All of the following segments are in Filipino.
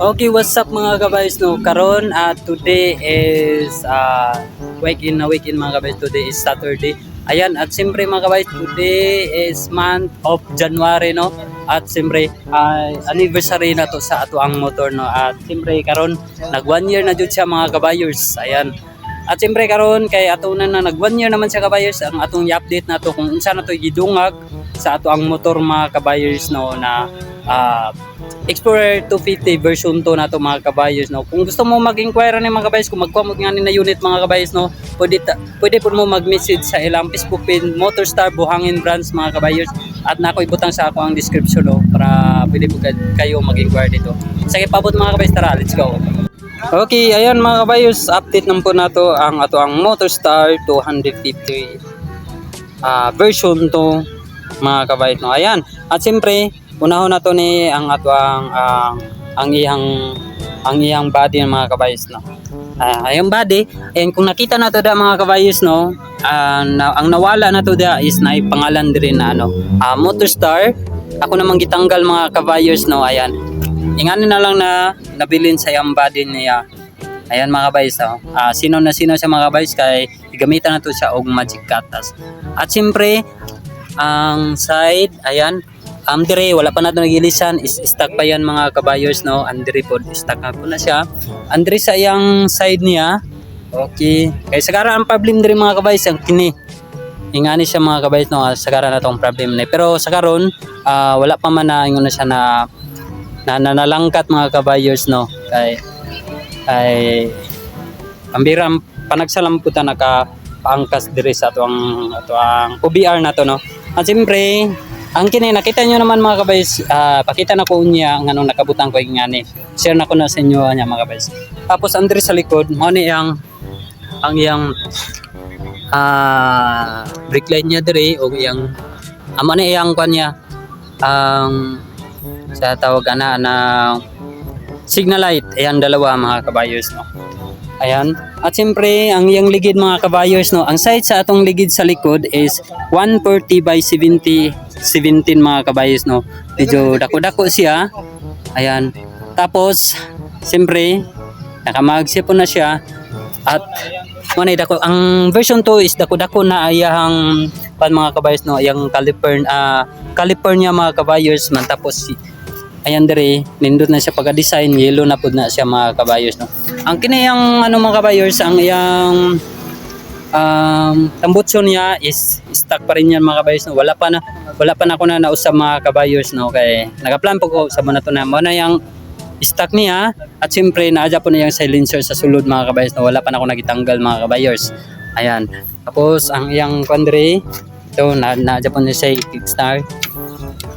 Okay, what's up mga kabays no? Karon at today is uh, weekend na weekend mga kabays. Today is Saturday. Ayan, at siyempre mga kabays, today is month of January no. At siyempre uh, anniversary na to sa ato ang motor no. At siyempre karon nag one year na jud siya mga kabayers. Ayan. At siyempre karon kay ato na na nag one year naman siya kabayers ang atong i-update na to kung unsa na to gidungag sa ato ang motor mga kabayers no na ah, Explorer 250 version 2 na to mga kabayos no. Kung gusto mo mag-inquire ni mga kabayos kung magkuha mo nga na unit mga kabayos no, pwede ta, pwede po mo mag-message sa ilang Facebook page Motorstar Buhangin Brands mga kabayos at nako ibutang sa ako ang description no para pwede po kay- kayo mag-inquire dito. Sige pabot mga kabayos tara, let's go. Okay, ayan mga kabayos, update naman po nato ang ato ang Motorstar 250 ah, version 2 mga kabayos no. Ayan, at siyempre unahon na to ni ang ato ang ang ang iyang ang iyang body ng mga kabayos no. Ah, ayong body, and kung nakita na to da mga kabayos no, ah, na, ang nawala na to da is na pangalan din na ano, ah, Motorstar. Ako namang gitanggal mga kabayos no, ayan. Inganin na lang na nabilin sa iyang body niya. Ayan mga kabayos no. Ah, sino na sino sa mga kabayos kay gamitan na to siya og magic katas. At siyempre, ang side, ayan, Um, dire, wala pa natin nagilisan, is stuck pa yan mga kabayos, no? Andre po, stuck na po na siya. Andre sa iyang side niya, okay. Kaya sagara ang problem dire mga kabayos, ang kini. Ingani siya mga kabayos, no? Sagara na tong problem ni. Pero sa karon, ah, wala pa man na, ingon na siya na, na nanalangkat mga kabayos, no? Kay, kay, ambiram, panagsalamputan naka paangkas dire sa ato ang ato ang OBR na to no. At siyempre, ang kini nakita nyo naman mga kabays, ah, pakita na ko niya ang anong nakabutang ko yung ngani. Share na ko na sa inyo niya mga kabays. Tapos andre sa likod, mo ni ang ang iyang ah brake light niya dire o iyang amo ni iyang kwan niya ang sa tawag ana na signal light. Ayan dalawa mga kabayos no? Ayan. At siyempre ang iyang ligid mga kabayos no? Ang size sa atong ligid sa likod is 140 by 70 17 mga kabayos no? Medyo dako-dako siya. Ayan. Tapos siyempre nakamagsipon na siya. At Manay dako ang version 2 is dako-dako na ayahang pan mga kabayos no? Ayang caliper ah caliper niya mga kabayos man tapos ayan dire nindot na siya pagka-design yellow na pud na siya mga kabayos no? Ang kinayang ano mga kabayos ang iyang um tambutso niya is stuck pa rin yan mga kabayos no? Wala pa na wala pa na ako na nausap mga kabayos no? Kay nagaplan po ko sa mo na to na mo na yung stock niya at siyempre naadya po na yung silencer sa sulod mga kabayos na wala pa na ako nagitanggal mga kabayos. Ayan. Tapos ang iyang kondre ito na naadya po na siya kickstart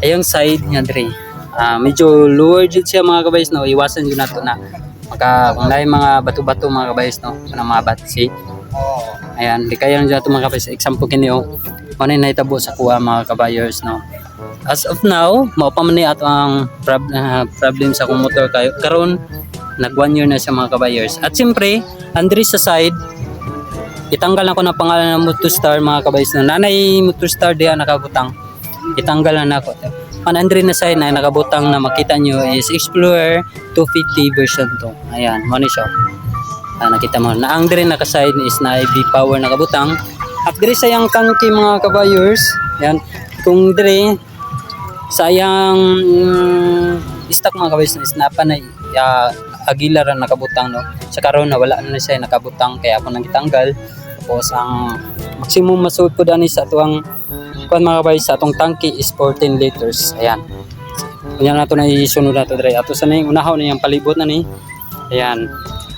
ayong side niya dre Ah, medyo lower jud siya mga kabayos no? Iwasan yun nato na. Maka kung lain mga bato-bato mga kabayos no? Kanang mga batsi ayan di lang ito mga kabayos example kini oh. Ano yung nahitabo sa kuha mga kabayos no? As of now mao pa man ni ato ang prob- ah, problem sa akong motor kayo. Karon nag one year na siya mga kabayers. At siyempre andri sa side itanggal na ko na pangalan ng Motorstar mga kabayers no? Nanay Motorstar diha nakabutang. Itanggal na nako ang andri na side na nakabutang na makita nyo is Explorer 250 version 2 ayan mo ni siya ah, nakita mo. Na ang dire naka-side is na IB power nakabutang. At dire sa yang tangke mga kabayers yan kung dire sayang mm, stock mga kabayers is napa na uh, Aguilar ang nakabutang no? Sa karon na wala na siya nakabutang kaya ako nang gitanggal tapos ang maximum masud ko dani sa tuang kuan mga kabayers sa atong tangke is 14 liters ayan Yan na to na isunod na to dire. Ato sa ning unahaw na yung palibot na ni. Ayan.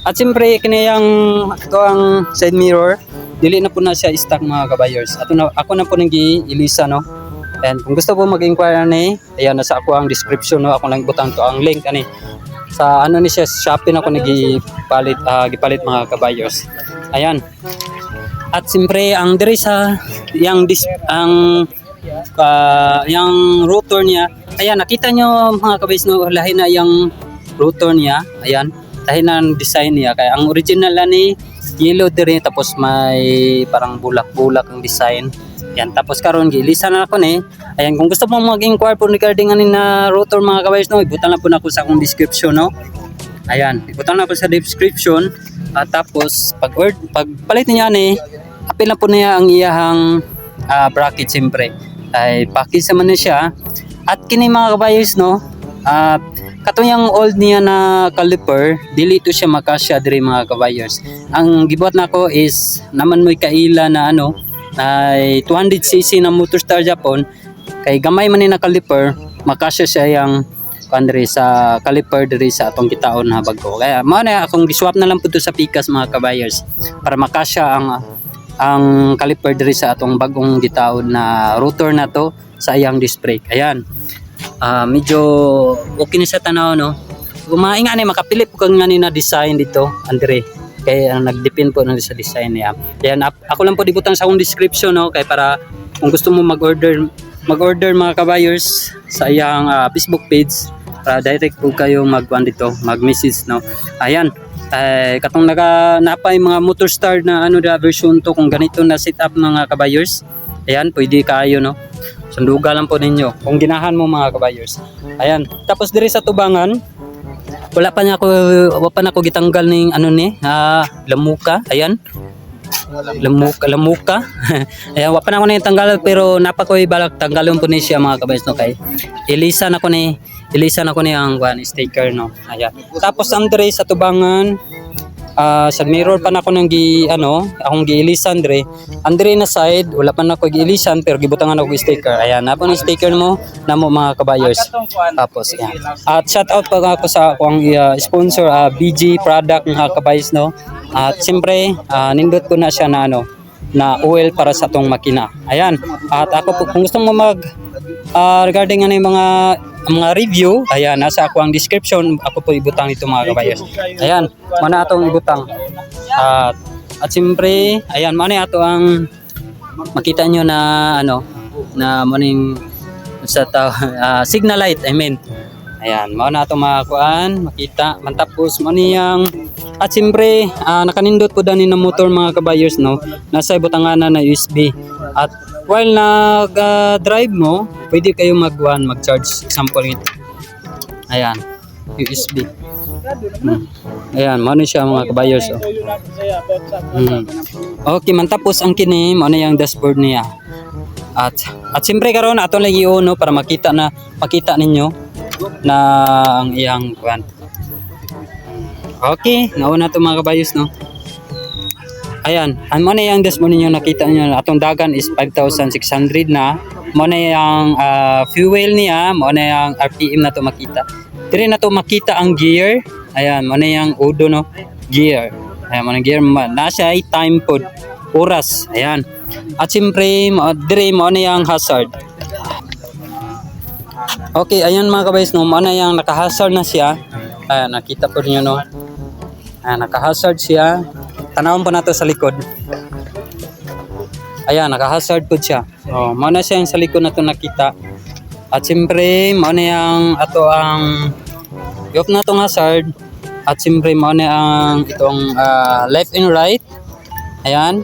At siyempre kini yang ito ang side mirror. Dili na po na siya stock mga kabayers. Ato na ako na po nang giilisa no. And kung gusto po mag-inquire ni, ayan nasa ako ang description no. Ako lang butang to ang link ani. Sa ano ni siya Shopee na ako nagipalit ah, gipalit mga kabayers. Ayan. At siyempre ang diri sa yang dis ang uh, yung rotor niya. Ayan, nakita nyo mga kabays no, lahi na yung rotor niya. Ayan, lahi na ang design niya. Kaya ang original na ni yellow din tapos may parang bulak-bulak ang design. Yan, tapos karon gilisa na ako ni. Ayan, kung gusto mo mag-inquire po regarding anin na rotor mga kabays no, ibutan lang po na ako sa akong description no. Ayan, ibutang na po sa description. At tapos, pag, word, pag palit niya ni, apil na po niya ang iyahang ah, bracket siyempre. Ay, package naman na siya. At kini mga kabayos, no, ah, katong old niya na caliper, dili to siya makasya diri mga kabayos. Ang gibuhat nako is naman mo'y kaila na ano, ay 200cc na Motorstar Japan kay gamay man ni na caliper makasya siya yang kandre sa caliper diri sa atong kitaon na bago kaya mao na akong giswap na lang to sa pikas mga kabayers para makasya ang ang caliper diri sa atong bagong gitaon na rotor na to sa iyang disc brake. Ayan. Ah, medyo okay ni sa tanaw no? Kumain ni makapili po kang na design dito Andre. Kay ang nagdepend po na sa design niya. Yan ap- ako lang po dibutan sa akong description no? Kay para kung gusto mo mag-order mag-order mga kabayers sa iyang ah, Facebook page para direct po kayo mag dito mag-message no? Ayan eh, katong naka napay mga motorstar na ano na version to kung ganito na setup mga kabayers ayan pwede kayo no? Sunduga lang po ninyo kung ginahan mo mga kabayers ayan tapos diri sa tubangan wala pa niya ako wala pa na ako gitanggal ning ano ni ah, lamuka. Ayan lamuka lamuka ayan wala pa na ako na tanggal pero napakoy balak tanggalon po ni siya mga kabayers no kay ilisan ako ni ilisan ako ni ang one sticker no. Ayan. Tapos ang sa tubangan ah sa mirror pa na ako nang gi ano akong giilisan dire andre na side wala pa na ako giilisan pero gibutangan ako sticker. Ayan na po ni sticker mo namo mga kabayers tapos yan at shout out pa ako sa akong uh, sponsor ah, BG product mga kabayers no at siyempre ah, nindot ko na siya na ano na oil para sa tong makina ayan at ako po kung gusto mo mag ah, regarding ano yung mga mga review, ayan, nasa ako ang description, ako po ibutang ito mga kabayas. Ayan, mana atong ibutang. At, at siyempre, ayan, mana ato ang makita nyo na, ano, na maning sa ta, ah, signal light, I mean. Ayan, mao na atong mga kuan, makita, mantapos mo niyang at siyempre, ah, nakanindot po dani ng motor mga kabayers, no? Nasa ibutanganan na USB. At while nag-drive mo, pwede kayo mag-one, mag-charge. Example ito. Ayan, USB. Hmm. Ayan, mo siya mga kabayers. Oh. Hmm. Okay, man tapos ang kini, na yung dashboard niya. At at siyempre karon ato lang i-ono para makita na makita ninyo na ang iyang kuan. Okay, nauna to mga kabayos no. Ayan, ang mo na yung dashboard ninyo nakita niyo atong dagan is 5,600 na. Mo na yung ah, fuel niya, mo na yung RPM na to makita. Dire na to makita ang gear. Ayan, mo na yung udo no, gear. Ayan, mo gear ma- nasa ay time pod oras. Ayan. At siyempre, mo- dire mo na yung hazard. Okay, ayan mga kabayos no, mo na yung naka-hazard na siya. Ayan, nakita po niyo no. Ayan, naka-hazard siya. Tanawon po nato sa likod. Ayan, naka-hazard po siya. Oh, na siya yung sa likod na nakita. At siyempre, mo na yung ato ang yok na tong hazard. At siyempre, na ang itong ah, left and right. Ayan.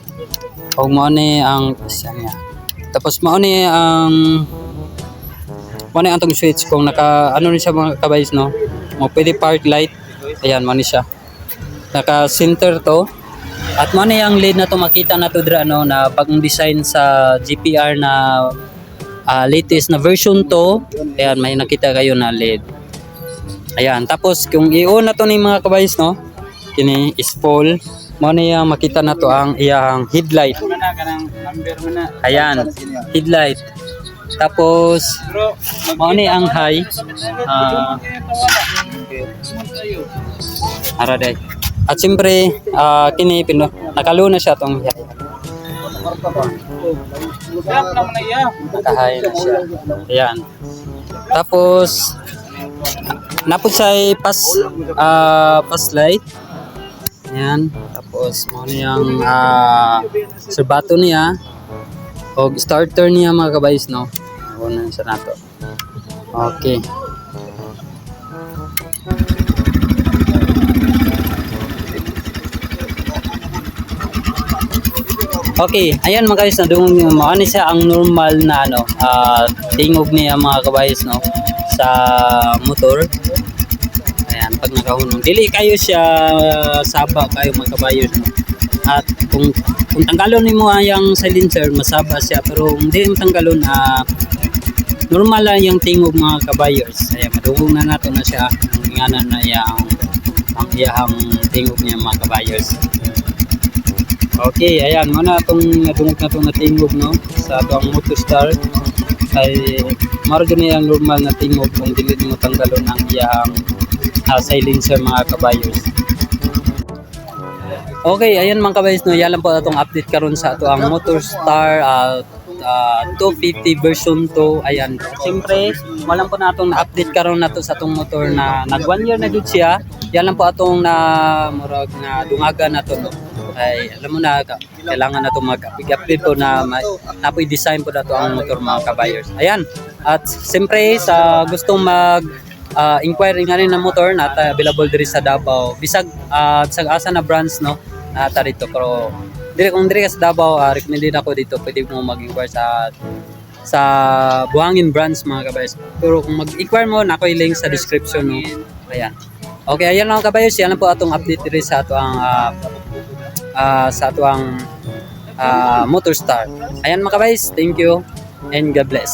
O mo na ang saan niya. Tapos na ang mo na ang switch kung naka ano ni siya mga kabayos no. Mo pwede park light. Ayan, ni siya. Naka center to. At mo na yung lead na to makita na to dra no na bagong design sa GPR na ah, latest na version to. Ayan, may nakita kayo na LED. Ayan, tapos kung i-on na to ni mga kabayos no, kini is full. Mo yung makita na to ang iyang headlight. Ayan, headlight. Tapos, mo na ang high. Ah, Ara day. At siyempre, ah, kini pino, nakalo na siya tong nakahay na siya. Ayan. Tapos, napod sa pas, ah, pas light. Ayan. Tapos, mo niyang ah, serbato niya. O starter niya mga kabayis, no? Una sa nato. Okay. Okay, ayan mga guys, nadungog niyo mo. Ano siya ang normal na ano, ah, tingog niya mga kabayos no sa motor. Ayan. pag nakahunong. Dili kayo siya saba kayo mga kabayo. No? At kung kung tanggalon nimo yung silencer, masaba siya pero hindi mo tanggalon ah normal lang yung tingog mga kabayers. Ay madugong na nato na siya ang inganan na yang ang iyahang tingog niya mga kabayers. Okay, ayan, muna itong nadungog na itong natingog, no? Sa itong Motostar. Ay, maro dyan yung normal na tingog kung dili mo tanggalon ang iyang ah, silencer mga kabayos. Okay, ayan mga kabayos, no? Yan lang po itong update karon sa ito ang Motorstar ah, ah, 250 version 2. Ayan, siyempre, walang po na itong na-update karon na to sa itong motor na nag one year na dun siya. Yan lang po atong na murag na dungaga na to no. Ay alam mo na ka- kailangan na to mag-update po na napoy design po na to ang motor mga kabayers. Ayan. At siyempre sa gustong mag ah, inquiry nga rin ng motor na available diri sa Davao. Bisag ah, sa asa na brands no nata dito pero dire kung dire sa Davao uh, recommended ako dito pwede mo mag-inquire sa sa Buhangin brands mga kabayos. Pero kung mag-inquire mo, na ako link sa description no. Ayan. Okay, ayan lang kabayos. Yan lang po atong update diri sa ato ang ah, ah, sa ato ang ah, Motorstar. Ayan mga kabayos, thank you and God bless.